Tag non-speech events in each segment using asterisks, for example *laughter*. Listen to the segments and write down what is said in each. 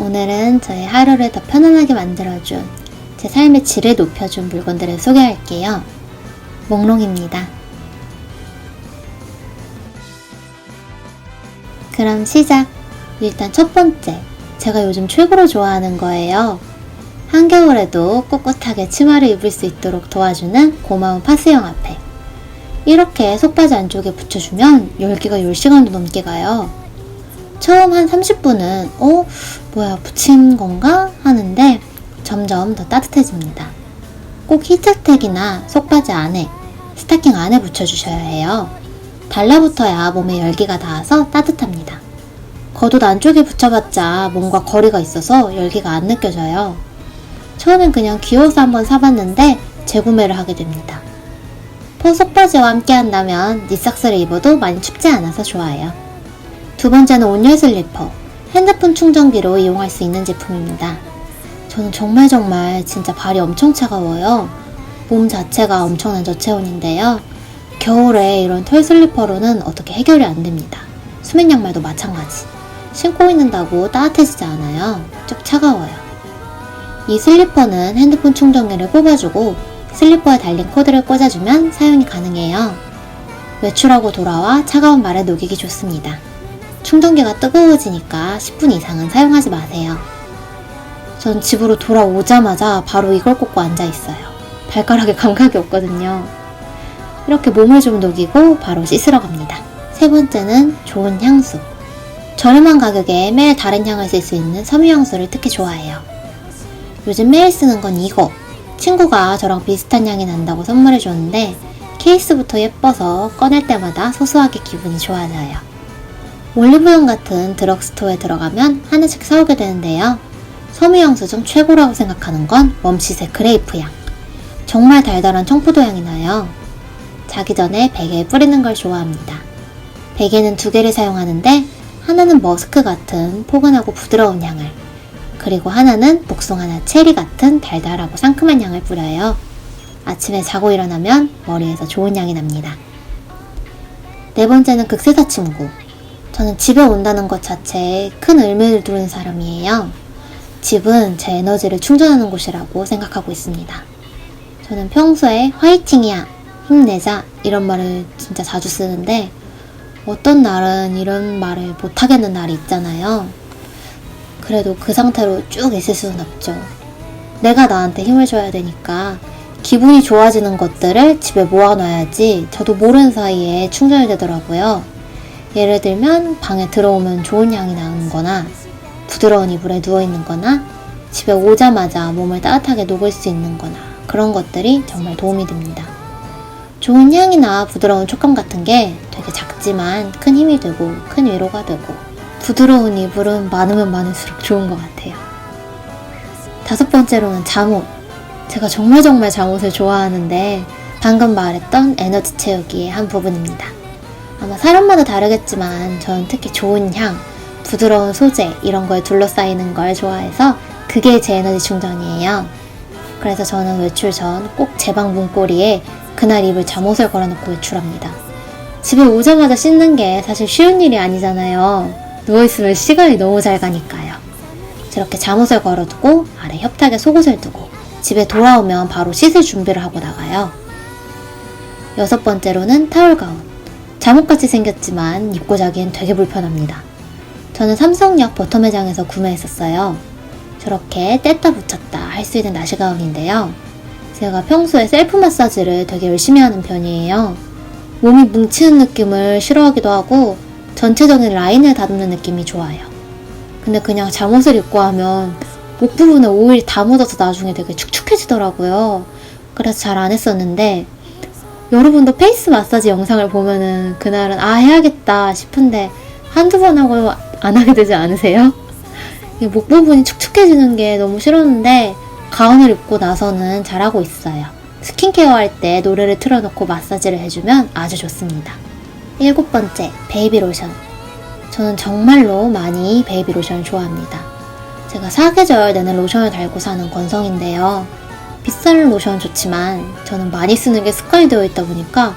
오늘은 저의 하루를 더 편안하게 만들어준 제 삶의 질을 높여준 물건들을 소개할게요. 목록입니다. 그럼 시작! 일단 첫 번째, 제가 요즘 최고로 좋아하는 거예요. 한겨울에도 꿋꿋하게 치마를 입을 수 있도록 도와주는 고마운 파스형 앞에 이렇게 속바지 안쪽에 붙여주면 열기가 10시간도 넘게 가요. 처음 한 30분은 어? 뭐야 붙인 건가? 하는데 점점 더 따뜻해집니다. 꼭 히트텍이나 속바지 안에 스타킹 안에 붙여주셔야 해요. 달라붙어야 몸에 열기가 닿아서 따뜻합니다. 겉옷 안쪽에 붙여봤자 몸과 거리가 있어서 열기가 안 느껴져요. 처음엔 그냥 귀여워서 한번 사봤는데 재구매를 하게 됩니다. 포 속바지와 함께 한다면 니삭스를 입어도 많이 춥지 않아서 좋아요. 두 번째는 온열 슬리퍼. 핸드폰 충전기로 이용할 수 있는 제품입니다. 저는 정말 정말 진짜 발이 엄청 차가워요. 몸 자체가 엄청난 저체온인데요. 겨울에 이런 털 슬리퍼로는 어떻게 해결이 안 됩니다. 수면 양말도 마찬가지. 신고 있는다고 따뜻해지지 않아요. 쭉 차가워요. 이 슬리퍼는 핸드폰 충전기를 뽑아주고 슬리퍼에 달린 코드를 꽂아주면 사용이 가능해요. 외출하고 돌아와 차가운 발에 녹이기 좋습니다. 충전기가 뜨거워지니까 10분 이상은 사용하지 마세요. 전 집으로 돌아오자마자 바로 이걸 꽂고 앉아 있어요. 발가락에 감각이 없거든요. 이렇게 몸을 좀 녹이고 바로 씻으러 갑니다. 세 번째는 좋은 향수. 저렴한 가격에 매일 다른 향을 쓸 수 있는 섬유향수를 특히 좋아해요. 요즘 매일 쓰는 건 이거. 친구가 저랑 비슷한 향이 난다고 선물해줬는데 케이스부터 예뻐서 꺼낼 때마다 소소하게 기분이 좋아져요. 올리브영 같은 드럭스토어에 들어가면 하나씩 사오게 되는데요. 섬유향수 중 최고라고 생각하는 건 멈칫의 그레이프 향. 정말 달달한 청포도 향이 나요. 자기 전에 베개에 뿌리는 걸 좋아합니다. 베개는 두 개를 사용하는데 하나는 머스크 같은 포근하고 부드러운 향을 그리고 하나는 복숭아나 체리 같은 달달하고 상큼한 향을 뿌려요. 아침에 자고 일어나면 머리에서 좋은 향이 납니다. 네 번째는 극세사 침구. 저는 집에 온다는 것 자체에 큰 의미를 두는 사람이에요. 집은 제 에너지를 충전하는 곳이라고 생각하고 있습니다. 저는 평소에 화이팅이야, 힘내자 이런 말을 진짜 자주 쓰는데 어떤 날은 이런 말을 못하겠는 날이 있잖아요. 그래도 그 상태로 쭉 있을 수는 없죠. 내가 나한테 힘을 줘야 되니까 기분이 좋아지는 것들을 집에 모아놔야지 저도 모르는 사이에 충전이 되더라고요. 예를 들면 방에 들어오면 좋은 향이 나는 거나 부드러운 이불에 누워 있는 거나 집에 오자마자 몸을 따뜻하게 녹일 수 있는 거나 그런 것들이 정말 도움이 됩니다. 좋은 향이나 부드러운 촉감 같은 게 되게 작지만 큰 힘이 되고 큰 위로가 되고 부드러운 이불은 많으면 많을수록 좋은 것 같아요. 다섯 번째로는 잠옷. 제가 정말 정말 잠옷을 좋아하는데 방금 말했던 에너지 채우기의 한 부분입니다. 아마 사람마다 다르겠지만 저는 특히 좋은 향, 부드러운 소재 이런 거에 둘러싸이는 걸 좋아해서 그게 제 에너지 충전이에요. 그래서 저는 외출 전 꼭 제 방 문고리에 그날 입을 잠옷을 걸어놓고 외출합니다. 집에 오자마자 씻는 게 사실 쉬운 일이 아니잖아요. 누워있으면 시간이 너무 잘 가니까요. 저렇게 잠옷을 걸어두고 아래 협탁에 속옷을 두고 집에 돌아오면 바로 씻을 준비를 하고 나가요. 여섯 번째로는 타월 가운. 잠옷같이 생겼지만 입고 자기엔 되게 불편합니다. 저는 삼성역 버터 매장에서 구매했었어요. 저렇게 뗐다 붙였다 할 수 있는 나시 가운인데요. 제가 평소에 셀프 마사지를 되게 열심히 하는 편이에요. 몸이 뭉치는 느낌을 싫어하기도 하고 전체적인 라인을 다듬는 느낌이 좋아요. 근데 그냥 잠옷을 입고 하면 목 부분에 오일이 다 묻어서 나중에 되게 축축해지더라고요. 그래서 잘 안 했었는데 여러분도 페이스 마사지 영상을 보면은 그날은 아 해야겠다 싶은데 한두 번 하고 안 하게 되지 않으세요? *laughs* 이목 부분이 축축해지는 게 너무 싫었는데 가운을 입고 나서는 잘하고 있어요. 스킨케어 할 때 노래를 틀어놓고 마사지를 해주면 아주 좋습니다. 일곱 번째, 베이비 로션. 저는 정말로 많이 베이비 로션을 좋아합니다. 제가 사계절 내내 로션을 달고 사는 건성인데요. 비싼 로션 좋지만 저는 많이 쓰는 게 습관이 되어 있다 보니까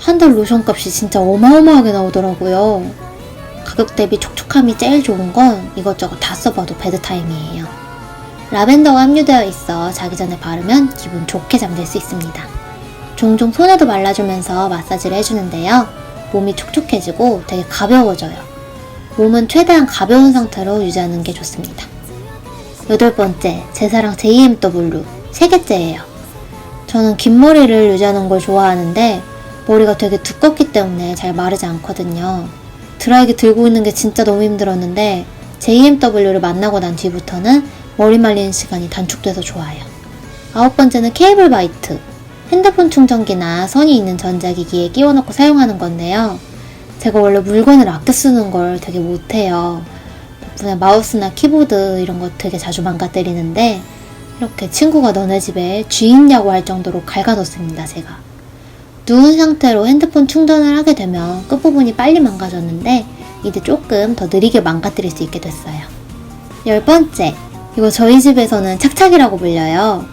한 달 로션 값이 진짜 어마어마하게 나오더라고요. 가격 대비 촉촉함이 제일 좋은 건 이것저것 다 써봐도 베드타임이에요. 라벤더가 함유되어 있어 자기 전에 바르면 기분 좋게 잠들 수 있습니다. 종종 손에도 말라주면서 마사지를 해주는데요. 몸이 촉촉해지고 되게 가벼워져요. 몸은 최대한 가벼운 상태로 유지하는 게 좋습니다. 여덟 번째, 제 사랑 JMW. 세 개째예요. 저는 긴 머리를 유지하는 걸 좋아하는데 머리가 되게 두껍기 때문에 잘 마르지 않거든요. 드라이기 들고 있는 게 진짜 너무 힘들었는데 JMW를 만나고 난 뒤부터는 머리 말리는 시간이 단축돼서 좋아요. 아홉 번째는 케이블 바이트. 핸드폰 충전기나 선이 있는 전자기기에 끼워놓고 사용하는 건데요. 제가 원래 물건을 아껴 쓰는 걸 되게 못해요. 덕분에 마우스나 키보드 이런 거 되게 자주 망가뜨리는데 이렇게 친구가 너네 집에 쥐 있냐고 할 정도로 갉아놓습니다, 제가. 누운 상태로 핸드폰 충전을 하게 되면 끝부분이 빨리 망가졌는데 이제 조금 더 느리게 망가뜨릴 수 있게 됐어요. 열 번째, 이거 저희 집에서는 착착이라고 불려요.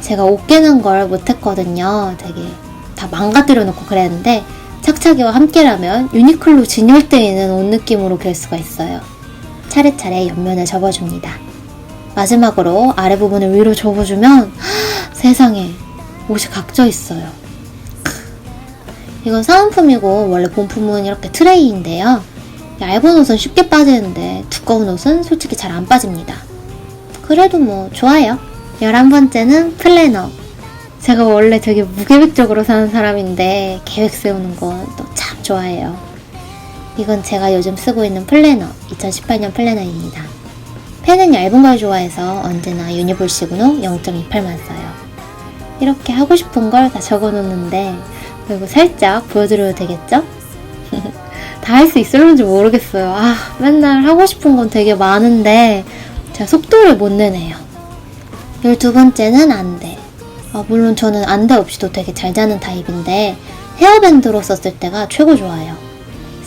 제가 옷 깨는 걸 못했거든요. 되게 다 망가뜨려 놓고 그랬는데 착착이와 함께라면 유니클로 진열되어 있는 옷 느낌으로 갤 수가 있어요. 차례차례 옆면을 접어줍니다. 마지막으로 아래 부분을 위로 접어주면 세상에 옷이 각져 있어요. 크. 이건 사은품이고 원래 본품은 이렇게 트레이인데요. 얇은 옷은 쉽게 빠지는데 두꺼운 옷은 솔직히 잘 안 빠집니다. 그래도 뭐 좋아요. 11번째는 플래너. 제가 원래 되게 무계획적으로 사는 사람인데 계획 세우는 건 또 참 좋아해요. 이건 제가 요즘 쓰고 있는 플래너, 2018년 플래너입니다. 펜은 얇은 걸 좋아해서 언제나 유니볼 시그노 0.28만 써요. 이렇게 하고 싶은 걸 다 적어 놓는데, 그리고 살짝 보여드려도 되겠죠? *laughs* 다 할 수 있을런지 모르겠어요. 아, 맨날 하고 싶은 건 되게 많은데, 제가 속도를 못 내네요. 12번째는 안대. 아, 물론 저는 안대 없이도 되게 잘 자는 타입인데, 헤어밴드로 썼을 때가 최고 좋아요.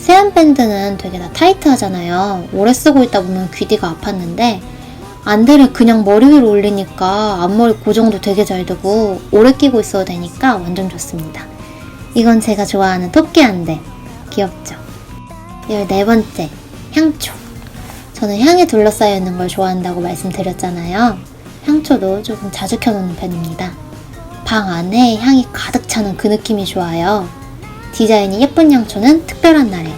세안 밴드는 되게 다 타이트하잖아요. 오래 쓰고 있다 보면 귀뒤가 아팠는데 안대를 그냥 머리 위로 올리니까 앞머리 고정도 되게 잘 되고 오래 끼고 있어도 되니까 완전 좋습니다. 이건 제가 좋아하는 토끼 안대. 귀엽죠? 14번째, 향초. 저는 향에 둘러싸여 있는 걸 좋아한다고 말씀드렸잖아요. 향초도 조금 자주 켜놓는 편입니다. 방 안에 향이 가득 차는 그 느낌이 좋아요. 디자인이 예쁜 향초는 특별한 날에,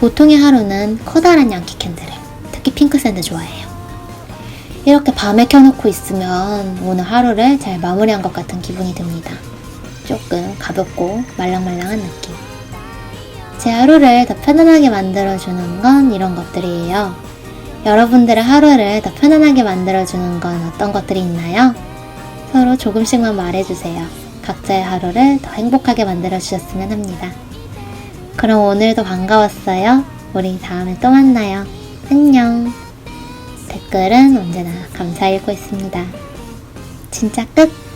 보통의 하루는 커다란 양키 캔들을, 특히 핑크 샌드 좋아해요. 이렇게 밤에 켜놓고 있으면 오늘 하루를 잘 마무리한 것 같은 기분이 듭니다. 조금 가볍고 말랑말랑한 느낌. 제 하루를 더 편안하게 만들어주는 건 이런 것들이에요. 여러분들의 하루를 더 편안하게 만들어주는 건 어떤 것들이 있나요? 서로 조금씩만 말해주세요. 각자의 하루를 더 행복하게 만들어 주셨으면 합니다. 그럼 오늘도 반가웠어요. 우리 다음에 또 만나요. 안녕. 댓글은 언제나 감사 읽고 있습니다. 진짜 끝!